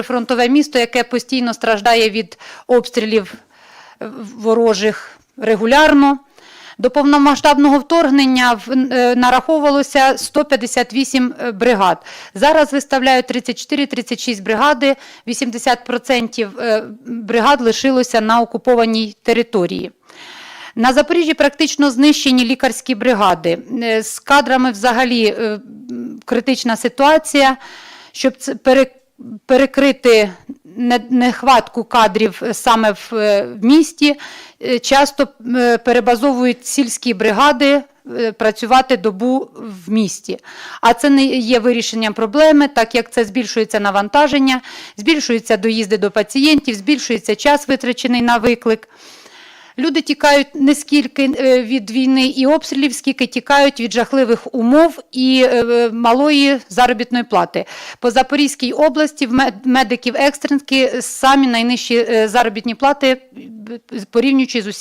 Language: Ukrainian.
прифронтове місто, яке постійно страждає від обстрілів е, ворожих регулярно. До повномасштабного вторгнення е, нараховувалося 158 бригад. Зараз виставляють 34-36 бригади, 80% е, бригад лишилося на окупованій території. На Запоріжжі практично знищені лікарські бригади. Е, З кадрами взагалі е, критична ситуація. Щоб пере- перекрити нехватку кадрів е, саме в, е, місті, е, часто перебазовують сільські бригади працювати добу в місті. А це не є вирішенням проблеми, так як це збільшується навантаження, збільшуються доїзди до пацієнтів, збільшується час витрачений на виклик. Люди тікають не скільки е, від війни і обстрілів, скільки тікають від жахливих умов і е, малої заробітної плати. По Запорізькій області в мед- медиків екстренки самі найнижчі е, заробітні плати, е, порівнюючи з усіма.